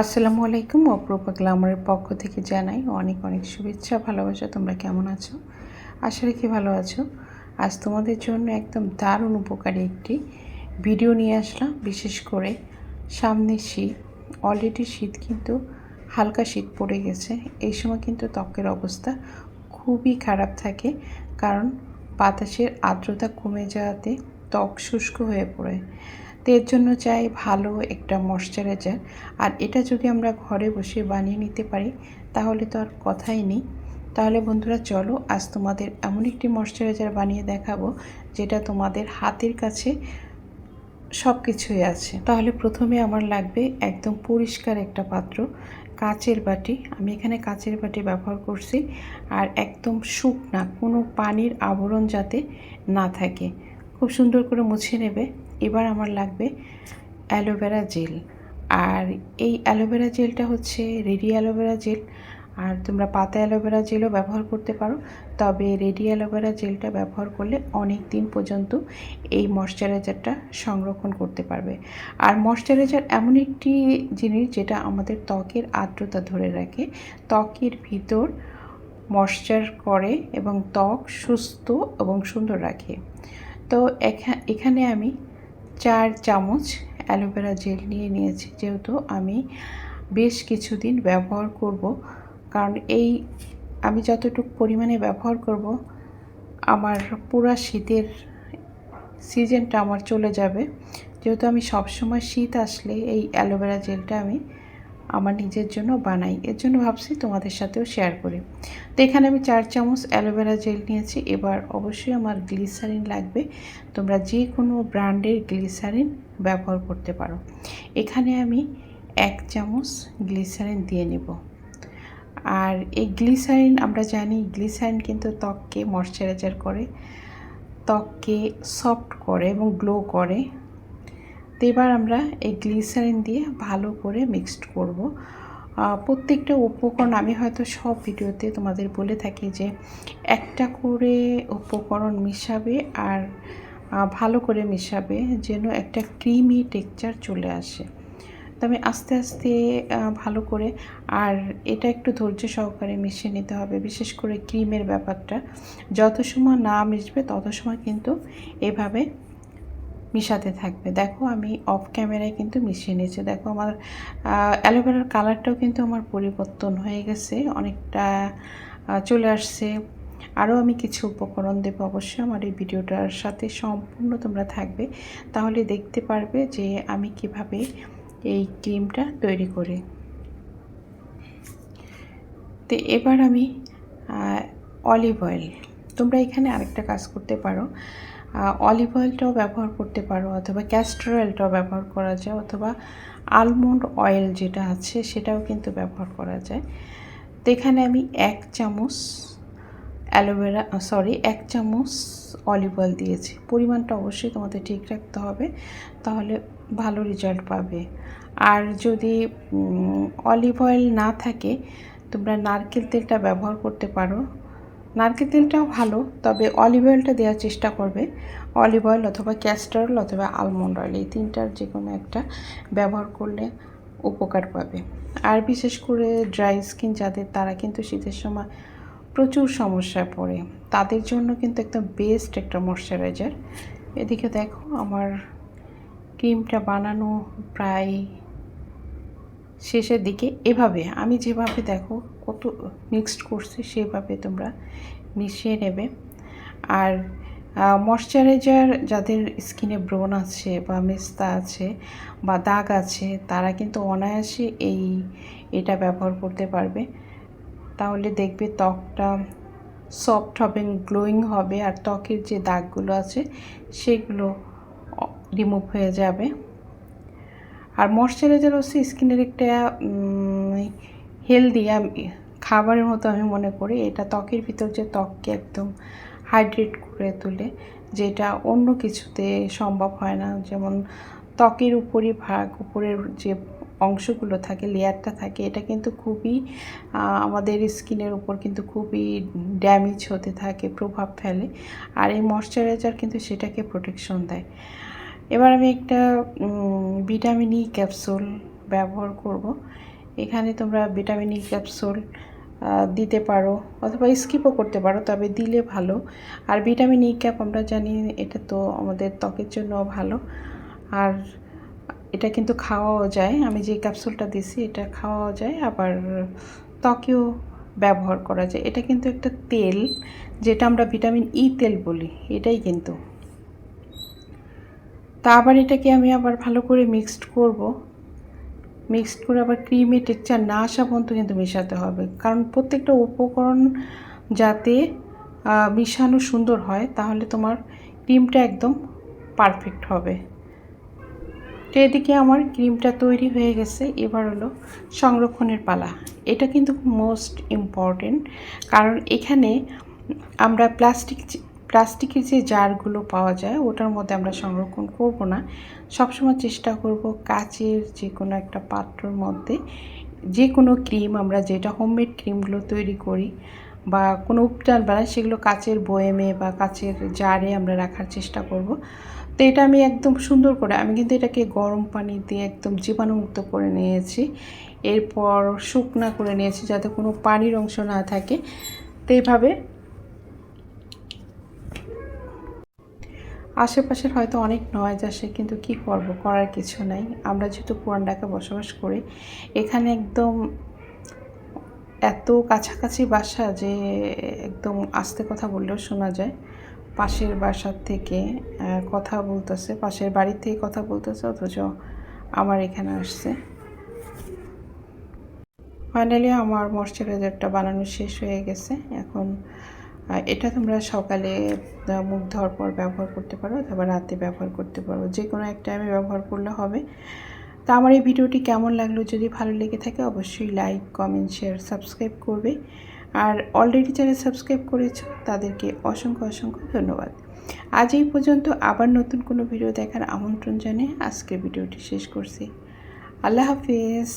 আসসালামু আলাইকুম, অপরূপা গ্লামারের পক্ষ থেকে জানাই অনেক অনেক শুভেচ্ছা, ভালোবাসা। তোমরা কেমন আছো? আশা রেখে ভালো আছো। আজ তোমাদের জন্য একদম দারুণ উপকারী একটি ভিডিও নিয়ে আসলাম। বিশেষ করে সামনে শীত অলরেডি শীত কিন্তু হালকা শীত পড়ে গেছে। এই সময় কিন্তু ত্বকের অবস্থা খুবই খারাপ থাকে, কারণ বাতাসের আর্দ্রতা কমে যাওয়াতে ত্বক শুষ্ক হয়ে পড়ে। তো এর জন্য চাই ভালো একটা ময়শ্চারাইজার আর এটা যদি আমরা ঘরে বসে বানিয়ে নিতে পারি, তাহলে তো আর কথাই নেই। তাহলে বন্ধুরা চলো, আজ তোমাদের এমন একটি ময়শ্চারাইজার বানিয়ে দেখাবো, যেটা তোমাদের হাতের কাছে সব কিছুই আছে। তাহলে প্রথমে আমার লাগবে একদম পরিষ্কার একটা পাত্র, কাচের বাটি। আমি এখানে কাচের বাটি ব্যবহার করছি, আর একদম শুকনা, কোনো পানির আবরণ যাতে না থাকে। খুব সুন্দর করে মুছে নেবে। এবার আমার লাগবে অ্যালোভেরা জেল। আর এই অ্যালোভেরা জেলটা হচ্ছে রেডি অ্যালোভেরা জেল। আর তোমরা পাতা অ্যালোভেরা জেলও ব্যবহার করতে পারো। তবে রেডি অ্যালোভেরা জেলটা ব্যবহার করলে অনেক দিন পর্যন্ত এই ময়শ্চারাইজারটা সংরক্ষণ করতে পারবে। আর ময়শ্চারাইজার এমন একটি জিনিস যেটা আমাদের ত্বকের আর্দ্রতা ধরে রাখে। ত্বকের ভিতর ময়শ্চার করে এবং ত্বক সুস্থ এবং সুন্দর রাখে। তো এখানে আমি চার চামচ অ্যালোভেরা জেল নিয়ে নিয়েছি, যেহেতু আমি বেশ কিছুদিন ব্যবহার করব। কারণ এই আমি যতটুকু পরিমাণে ব্যবহার করব, আমার পুরো শীতের সিজনটা আমার চলে যাবে। যেহেতু আমি সবসময় শীত আসলে এই অ্যালোভেরা জেলটা আমি আমার নিজের জন্য বানাই। এর জন্য ভাবছি তোমাদের সাথেও শেয়ার করি। তো এখানে আমি চার চামচ অ্যালোভেরা জেল নিয়েছি। এবার অবশ্যই আমার গ্লিসারিন লাগবে। তোমরা যে কোনো ব্র্যান্ডের গ্লিসারিন ব্যবহার করতে পারো। এখানে আমি এক চামচ গ্লিসারিন দিয়ে নেব। আর এই গ্লিসারিন, আমরা জানি গ্লিসারিন কিন্তু ত্বককে ময়শ্চারাইজার করে, ত্বককে সফট করে এবং গ্লো করে। তো এবার আমরা এই গ্লিসারিন দিয়ে ভালো করে মিক্সড করব। প্রত্যেকটা উপকরণ আমি হয়তো সব ভিডিওতে তোমাদের বলে থাকি যে একটা করে উপকরণ মিশাবে আর ভালো করে মিশাবে যেন একটা ক্রিমি টেক্সচার চলে আসে। তো আমি আস্তে আস্তে ভালো করে আর এটা একটু ধৈর্য সহকারে মিশিয়ে নিতে হবে, বিশেষ করে ক্রিমের ব্যাপারটা। যত সময় না মিশবে তত সময় কিন্তু এভাবে মিশাতে থাকবে। দেখো আমি অফ ক্যামেরায় কিন্তু মিশিয়ে নিয়েছি। দেখো আমার অ্যালোভেরার কালারটাও কিন্তু আমার পরিবর্তন হয়ে গেছে। অনেকটা চলে আসছে। আরও আমি কিছু উপকরণ দেবো অবশ্যই আমার এই ভিডিওটার সাথে। সম্পূর্ণ তোমরা থাকবে। তাহলে দেখতে পারবে যে আমি কীভাবে এই ক্রিমটা তৈরি করি। তো এবার আমি অলিভ অয়েল তোমরা এখানে আরেকটা কাজ করতে পারো। অলিভ অয়েলটাও ব্যবহার করতে পারো, অথবা ক্যাস্টর অয়েলটাও ব্যবহার করা যায়, অথবা আলমন্ড অয়েল যেটা আছে সেটাও কিন্তু ব্যবহার করা যায়। তো এখানে আমি এক চামচ অ্যালোভেরা সরি এক চামচ অলিভ অয়েল দিয়েছি। পরিমাণটা অবশ্যই তোমাদের ঠিক রাখতে হবে, তাহলে ভালো রেজাল্ট পাবে। আর যদি অলিভ অয়েল না থাকে, তোমরা নারকেল তেলটা ব্যবহার করতে পারো নারকেল তেলটাও ভালো, তবে অলিভ অয়েলটা দেওয়ার চেষ্টা করবে। অলিভ অয়েল অথবা ক্যাস্টার অয়েল অথবা আলমন্ড অয়েল এই তিনটার যে কোনো একটা ব্যবহার করলে উপকার পাবে। আর বিশেষ করে ড্রাই স্কিন যাদের, তারা কিন্তু শীতের সময় প্রচুর সমস্যায় পড়ে। তাদের জন্য কিন্তু একদম বেস্ট একটা ময়শ্চারাইজার এদিকে দেখো আমার ক্রিমটা বানানো প্রায় শেষের দিকে এভাবে, আমি যেভাবে দেখো কত মিক্সড করছি, সেভাবে তোমরা মিশিয়ে নেবে। আর ময়শ্চারাইজার যাদের স্কিনে ব্রণ আছে বা মেস্তা আছে বা দাগ আছে, তারা কিন্তু অনায়াসে এই, এটা ব্যবহার করতে পারবে। তাহলে দেখবে ত্বকটা সফট হবে গ্লোয়িং হবে, আর ত্বকের যে দাগগুলো আছে, সেগুলো রিমুভ হয়ে যাবে। আর ময়শ্চারাইজার হচ্ছে স্কিনের একটা হেলদি খাবারের মতো আমি মনে করি। এটা ত্বকের ভিতর যে ত্বককে একদম হাইড্রেট করে তোলে, যেটা অন্য কিছুতে সম্ভব হয় না। যেমন ত্বকের উপরই ভাগ, উপরের যে অংশগুলো থাকে, লেয়ারটা থাকে, এটা কিন্তু খুবই আমাদের স্কিনের উপর কিন্তু খুবই ড্যামেজ হতে থাকে, প্রভাব ফেলে। আর এই ময়শ্চারাইজার কিন্তু সেটাকে প্রোটেকশন দেয়। এবার আমি একটা ভিটামিন ই ক্যাপসুল ব্যবহার করব। এখানে তোমরা ভিটামিন ই ক্যাপসুল দিতে পারো অথবা স্কিপও করতে পারো, তবে দিলে ভালো। আর ভিটামিন ই ক্যাপ আমরা জানি এটা তো আমাদের ত্বকের জন্য ভালো। আর এটা কিন্তু খাওয়াও যায়। আমি যে ক্যাপসুলটা দিছি এটা খাওয়াও যায়। আবার ত্বকেও ব্যবহার করা যায়। এটা কিন্তু একটা তেল, যেটা আমরা ভিটামিন ই তেল বলি। এটাই কিন্তু তা আবার এটাকে আমি আবার ভালো করে মিক্সড করব। মিক্সড করে আবার ক্রিমি টেক্সচার না আসা পর্যন্ত কিন্তু মেশাতে হবে। কারণ প্রত্যেকটা উপকরণ যাতে মিশানো সুন্দর হয়, তাহলে তোমার ক্রিমটা একদম পারফেক্ট হবে। তো এদিকে আমার ক্রিমটা তৈরি হয়ে গেছে। এবার হলো সংরক্ষণের পালা। এটা কিন্তু মোস্ট ইম্পর্টেন্ট কারণ এখানে আমরা প্লাস্টিক প্লাস্টিকের যে জারগুলো পাওয়া যায়, ওটার মধ্যে আমরা সংরক্ষণ করব না। সবসময় চেষ্টা করব কাচের যে কোনো একটা পাত্রর মধ্যে যে কোনো ক্রিম আমরা যেটা হোমমেড ক্রিমগুলো তৈরি করি বা কোনো উপচার বানাই সেগুলো কাচের বয়েমে বা কাচের জারে আমরা রাখার চেষ্টা করব। তো এটা আমি একদম সুন্দর করে, আমি কিন্তু এটাকে গরম পানি দিয়ে একদম জীবাণুমুক্ত করে নিয়েছি। এরপর শুকনা করে নিয়েছি যাতে কোনো পানির অংশ না থাকে। তো এইভাবে আশেপাশের হয়তো অনেক নয়েজ আসে, কিন্তু কি করব? করার কিছু নাই। আমরা যেহেতু পুরান ঢাকা বসবাস করি, এখানে একদম এত কাছাকাছি বাসা যে একদম আস্তে কথা বললেও শোনা যায়। পাশের বাসার থেকে কথা বলতেছে, পাশের বাড়ির থেকে কথা বলতেছে, অথচ আমার এখানে আসছে। ফাইনালি আমার ময়শ্চারাইজারটা বানানো শেষ হয়ে গেছে। এখন এটা তোমরা সকালে মুখ ধোয়ার পর ব্যবহার করতে পারো অথবা রাতে ব্যবহার করতে পারো। যে কোনো এক টাইমে ব্যবহার করলে হবে। তা আমার এই ভিডিওটি কেমন লাগল যদি ভালো লেগে থাকে অবশ্যই লাইক কমেন্ট শেয়ার সাবস্ক্রাইব করবে। আর অলরেডি যারা সাবস্ক্রাইব করেছ তাদেরকে অসংখ্য অসংখ্য ধন্যবাদ। আজ এই পর্যন্ত আবার নতুন কোনো ভিডিও দেখার আমন্ত্রণ জানিয়ে আজকের ভিডিওটি শেষ করছি। আল্লাহ হাফিজ।